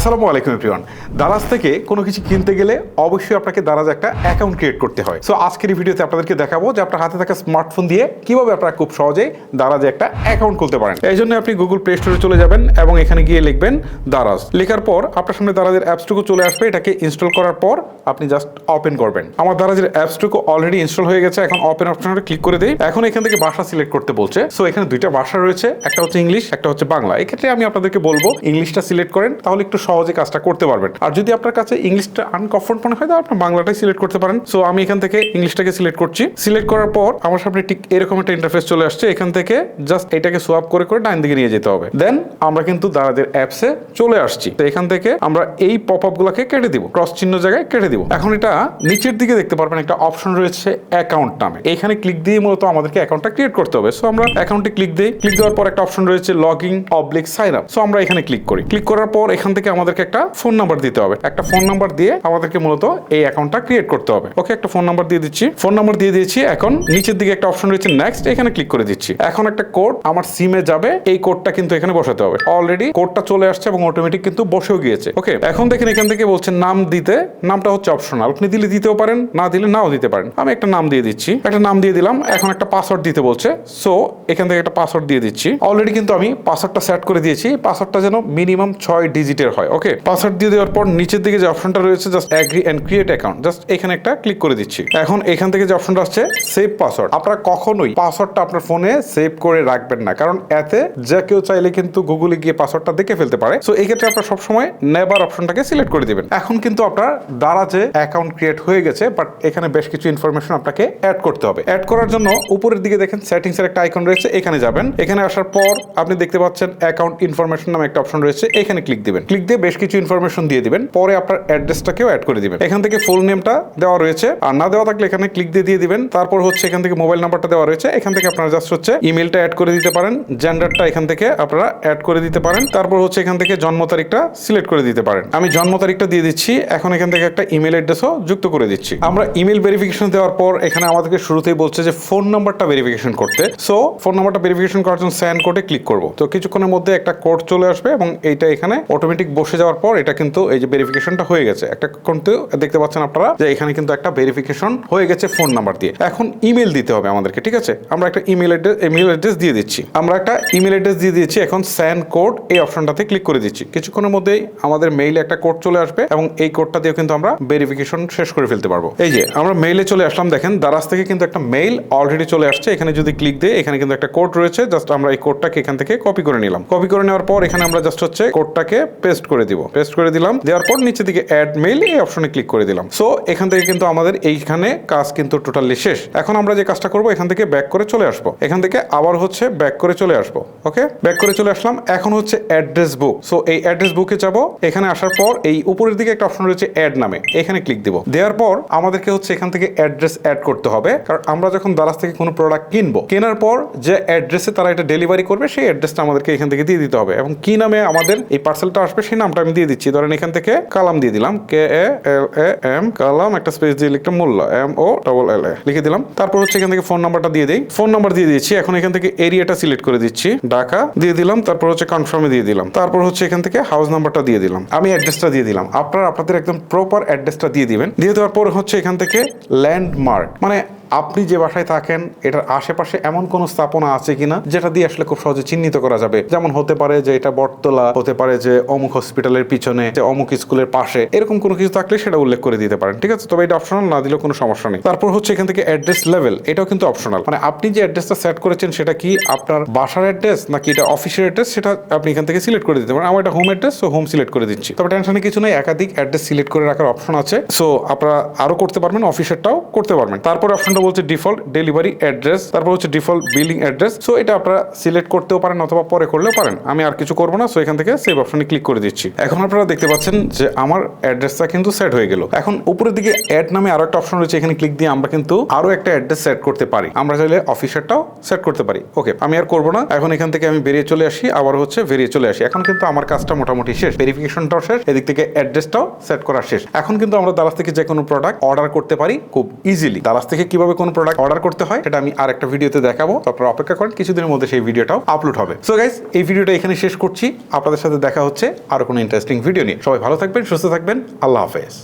আসসালামু আলাইকুম, এভরিওয়ান। দারাজ থেকে কোনো কিছু কিনতে গেলে অবশ্যই আপনাকে দারাজ একটা অ্যাকাউন্ট ক্রিয়েট করতে হয়। সো আজকের এই ভিডিওতে আপনাদেরকে দেখাবো যে আপনার হাতে থাকা স্মার্টফোন দিয়ে কীভাবে আপনারা খুব সহজেই দারাজে একটা অ্যাকাউন্ট খুলতে পারেন। এই জন্য আপনি গুগল প্লে স্টোরে চলে যাবেন এবং এখানে গিয়ে লিখবেন দারাজ। লেখার পর আপনার সামনে দারাজের অ্যাপসটুকু চলে আসবে। এটাকে ইনস্টল করার পর আপনি জাস্ট ওপেন করবেন। আমার দারাজের অ্যাপসটুকু অলরেডি ইনস্টল হয়ে গেছে। এখন ওপেন অপশনটা ক্লিক করে দিই। এখন এখান থেকে ভাষা সিলেক্ট করতে বলছে। সো এখানে দুইটা ভাষা রয়েছে। একটা হচ্ছে ইংলিশ একটা হচ্ছে বাংলা। এক্ষেত্রে আমি আপনাদেরকে বলব ইংলিশটা সিলেক্ট করেন, তাহলে একটু সহজে কাজটা করতে পারবেন। আর যদি আপনার কাছে ইংলিশটা আনকমফোর্ট মনে হয়, তাহলে আপনি বাংলাটাই সিলেক্ট করতে পারেন। সো আমি এখান থেকে ইংলিশটাকে সিলেক্ট করছি। সিলেক্ট করার পর আমার সামনে ঠিক এরকম একটা ইন্টারফেস চলে আসছে। এখান থেকে জাস্ট এটাকে সোয়াপ করে করে ডাইন দিকে নিয়ে যেতে হবে। দেন আমরা কিন্তু দাদাদের অ্যাপসে চলে আসছি। তো এখান থেকে আমরা এই পপ আপ গুলাকে কেটে দিব। ক্রস চিহ্ন জায়গায় কেটে দিব। এখন এটা নিচের দিকে দেখতে পারবেন একটা অপশন রয়েছে অ্যাকাউন্ট নামে। এখানে ক্লিক দিয়ে মূলত আমাদেরকে অ্যাকাউন্টটা ক্রিয়েট করতে হবে। সো আমরা অ্যাকাউন্টে ক্লিক দিই। ক্লিক দেওয়ার পর একটা অপশন রয়েছে লগইন অবলিক সাইন আপ সো আমরা এখানে ক্লিক করি। ক্লিক করার পর এখান থেকে আমাদেরকে একটা ফোন নাম্বার দিতে হবে। একটা ফোন নাম্বার দিয়ে আমাদেরকে মূলত এই অ্যাকাউন্টটা ক্রিয়েট করতে হবে। ওকে একটা ফোন নাম্বার দিয়ে দিচ্ছি। ফোন নাম্বার দিয়ে দিয়েছি, এখন নিচের দিকে একটা অপশন রয়েছে নেক্সট এখানে ক্লিক করে দিচ্ছি। এখন একটা কোড আমার সিমে যাবে, এই কোডটা কিন্তু এখানে বসাতে হবে। অলরেডি কোডটা চলে আসছে এবং অটোমেটিক কিন্তু বসেও গিয়েছে। ওকে এখন দেখেন এখান থেকে বলছে নাম দিতে, নামটা হচ্ছে অপশনাল আপনি দিলে দিতেও পারেন, না দিলে নাও দিতে পারেন। আমি একটা নাম দিয়ে দিচ্ছি। একটা নাম দিয়ে দিলাম, এখন একটা পাসওয়ার্ড দিতে বলছে। সো এখান থেকে একটা পাসওয়ার্ড দিয়ে দিচ্ছি। অলরেডি কিন্তু আমি পাসওয়ার্ডটা সেট করে দিয়েছি। পাসওয়ার্ডটা যেন মিনিমাম ছয় ডিজিটের হয়। ওকে পাসওয়ার্ড দিয়ে দেওয়ার পর নিচের দিকে যে অপশনটা রয়েছে just agree and create account just এখানে একটা ক্লিক করে দিচ্ছি। এখন এখান থেকে যে অপশনটা আসছে সেভ পাসওয়ার্ড আপনারা কখনোই পাসওয়ার্ডটা আপনার ফোনে সেভ করে রাখবেন না, কারণ এতে যে কেউ চাইলে কিন্তু গুগলে গিয়ে পাসওয়ার্ডটা দেখে ফেলতে পারে। সো এই ক্ষেত্রে আপনার সবসময় নেবার অপশনটাকে সিলেক্ট করে দিবেন। এখন কিন্তু আপনার দ্বারা যে অ্যাকাউন্ট ক্রিয়েট হয়ে গেছে বাট এখানে বেশ কিছু ইনফরমেশন আপনাকে অ্যাড করতে হবে। অ্যাড করার জন্য উপরের দিকে দেখেন সেটিংস এর একটা আইকন রয়েছে, এখানে যাবেন। এখানে আসার পর আপনি দেখতে পাচ্ছেন অ্যাকাউন্ট ইনফরমেশন নামে একটা অপশন রয়েছে, এখানে ক্লিক দিবেন। ক্লিক দিয়ে বেশ কিছু ইনফরমেশন দিয়ে দিবেন। পরে আপনার অ্যাড্রেসটাকেও অ্যাড করে দিবেন। এখান থেকে ফুল নেমটা দেওয়া রয়েছে। আর না দেওয়া থাকলে এখানে ক্লিক দিয়ে দিয়ে দিবেন। তারপর হচ্ছে এখান থেকে মোবাইল নাম্বারটা দেওয়া রয়েছে। এখান থেকে আপনারা জাস্ট হচ্ছে ইমেলটা অ্যাড করে দিতে পারেন। জেন্ডারটা এখান থেকে আপনারা অ্যাড করে দিতে পারেন। তারপর হচ্ছে এখান থেকে জন্ম তারিখটা সিলেক্ট করে দিতে পারেন। আমি জন্ম তারিখটা দিয়ে দিচ্ছি। এখন এখান থেকে একটা ইমেল অ্যাড্রেসও যুক্ত করে দিচ্ছি। আমরা ইমেল ভেরিফিকেশন দেওয়ার পর এখানে আমাদেরকে শুরুতেই বলছে যে ফোন নাম্বারটা ভেরিফিকেশন করতে। সো ফোন নাম্বারটা ভেরিফিকেশন করার জন্য স্যান কোডে ক্লিক করব। তো কিছুক্ষণের মধ্যে একটা কোড চলে আসবে এবং এইটা এখানে অটোমেটিক বসে যাওয়ার পর এটা কিন্তু এই যে ভেরিফিকেশনটা হয়ে গেছে। একটা কিন্তু দেখতে পাচ্ছেন আপনারা যে এখানে কিন্তু একটা ভেরিফিকেশন হয়ে গেছে ফোন নাম্বার দিয়ে। এখন ইমেল দিতে হবে আমাদেরকে, ঠিক আছে? আমরা একটা ইমেল অ্যাড্রেস ইমেল অ্যাড্রেস দিয়ে দিচ্ছি। আমরা একটা ইমেল অ্যাড্রেস দিয়ে দিচ্ছি এখন স্যান কোড এই অপশনটাতে ক্লিক করে দিচ্ছি। কিছুক্ষণের মধ্যেই আমাদের মেইলে একটা কোড চলে আসবে এবং এই কোডটা দিয়ে কিন্তু আমরা ভেরিফিকেশন শেষ করে ফেলতে পারব। এই যে, আমরা মেইলে চলে আসলাম, দেখেন, দারাজ থেকে কিন্তু একটা মেইল অলরেডি চলে আসছে। এখানে যদি ক্লিক দিয়ে এখানে কিন্তু একটা কোড রয়েছে। জাস্ট আমরা এই কোডটাকে এখান থেকে কপি করে নিলাম। কপি করে নেওয়ার পর এখানে আমরা জাস্ট হচ্ছে কোডটাকে পেস্ট করে দিব পেস্ট করে দিলাম, দেওয়ার পর নিচে দিকে অ্যাড মেইল এই অপশনে ক্লিক করে দিলাম। সো এখান থেকে কিন্তু আমাদের এইখানে কাজ কিন্তু টোটালি শেষ। এখন আমরা যে কাজটা করব, এখান থেকে ব্যাক করে চলে আসব। এখান থেকে আবার হচ্ছে ব্যাক করে চলে আসব ওকে ব্যাক করে চলে আসলাম, এখন হচ্ছে অ্যাড্রেস বুক সো এই অ্যাড্রেস বুকে যাব, এখানে আসার পর এই উপরের দিকে একটা অপশন রয়েছে অ্যাড নামে, এখানে ক্লিক দিব। দেওয়ার পর আমাদেরকে হচ্ছে এখান থেকে অ্যাড্রেস অ্যাড করতে হবে, কারণ আমরা যখন দারাজ থেকে কোনো প্রোডাক্ট কিনবো, কেনার পর যে অ্যাড্রেসে তারা এটা ডেলিভারি করবে, সেই অ্যাড্রেসটা আমাদেরকে এখান থেকে দিয়ে দিতে হবে। এবং কি নামে আমাদের এই পার্সেলটা আসবে, সেই নামটা আমি দিয়ে দিচ্ছি। ধরেন এখান থেকে কালাম দিয়ে দিলাম। কে, এ, এল, এ, এম, কালাম, একটা স্পেস দিয়ে লিখলাম মূল্য, এম, ও ডবল এল, এ। লিখে দিলাম। তারপর হচ্ছে এখান থেকে ফোন নাম্বারটা দিয়ে দিই। ফোন নাম্বার দিয়ে দিচ্ছি এখন এখান থেকে এরিয়াটা সিলেক্ট করে দিচ্ছি। ঢাকা দিয়ে দিলাম। তারপর হচ্ছে কনফার্মে দিয়ে দিলাম। তারপর হচ্ছে এখান থেকে হাউস নাম্বারটা দিয়ে দিলাম। আমি অ্যাড্রেসটা দিয়ে দিলাম। আপনারা আপনাদের একদম প্রপার অ্যাড্রেসটা দিয়ে দিবেন। দিয়ে দেওয়ার পর হচ্ছে এখান থেকে ল্যান্ডমার্ক মানে আপনি যে বাসায় থাকেন, এটার আশেপাশে এমন কোন স্থাপনা আছে কিনা যেটা দিয়ে আসলে খুব সহজে চিহ্নিত করা যাবে? যেমন হতে পারে যে এটা বটতলা, হতে পারে যে অমুক হসপিটালের পিছনে, যে অমুক স্কুলের পাশে। এরকম কোনো কিছু থাকলে সেটা উল্লেখ করে দিতে পারেন, ঠিক আছে? তবে এটা অপশনাল না দিলেও কোনো সমস্যা নেই। তারপর হচ্ছে এখান থেকে অ্যাড্রেস লেভেল এটাও কিন্তু অপশনাল মানে আপনি যে অ্যাড্রেসটা সেট করেছেন, সেটা কি আপনার বাসার অ্যাড্রেস নাকি এটা অফিসের অ্যাড্রেস সেটা আপনি এখান থেকে সিলেক্ট করে দিতে পারেন। আমার এটা home address so home select করে দিচ্ছি। তবে টেনশনে কিছু নেই, একাধিক অ্যাড্রেস সিলেক্ট করে রাখার অপশন আছে। সো আপনারা আরও করতে পারবেন অফিসেরটাও করতে পারবেন। তারপর অপশনটা বলছে ডিফল্ট ডেলিভারি অ্যাড্রেস তারপর হচ্ছে ডিফল্ট বিলিং অ্যাড্রেস সো এটা আপনারা সিলেক্ট করতেও পারেন অথবা পরে করলেও পারেন। আমি আর কিছু করব না সো এখান থেকে সেভ অপশনে ক্লিক করে দিচ্ছি। এখন আপনারা দেখতে পাচ্ছেন যে আমার অ্যাড্রেসটা কিন্তু সেট হয়ে গেল। এখন উপরের দিকে অ্যাড নামে আরও একটা অপশন রয়েছে, এখানে ক্লিক দিয়ে আমরা কিন্তু আরও একটা অ্যাড্রেস সেট করতে পারি। আমরা চাইলে অফিসারটাও সেট করতে পারি। ওকে আমি আর করব না। এখন এখান থেকে আমি বেরিয়ে চলে আসি, আবার হচ্ছে বেরিয়ে চলে আসি। এখন কিন্তু আমার কাজটা মোটামুটি শেষ। ভেরিফিকেশনটাও শেষ, এদিক থেকে অ্যাড্রেসটাও সেট করা শেষ। এখন কিন্তু আমরা দারাজ থেকে যে কোনো প্রোডাক্ট অর্ডার করতে পারি খুব ইজিলি দারাজ থেকে কীভাবে কীভাবে কোন প্রোডাক্ট অর্ডার করতে হয়, সেটা আমি আর একটা ভিডিওতে দেখাবো আপনারা অপেক্ষা করেন, কিছুদিনের মধ্যে সেই ভিডিওটাও আপলোড হবে। সো গাইজ এই ভিডিওটা এখানে শেষ করছি। আপনাদের সাথে দেখা হচ্ছে আরও কোনো ইন্টারেস্টিং ভিডিও নিয়ে। সবাই ভালো থাকবেন, সুস্থ থাকবেন। আল্লাহ হাফেজ।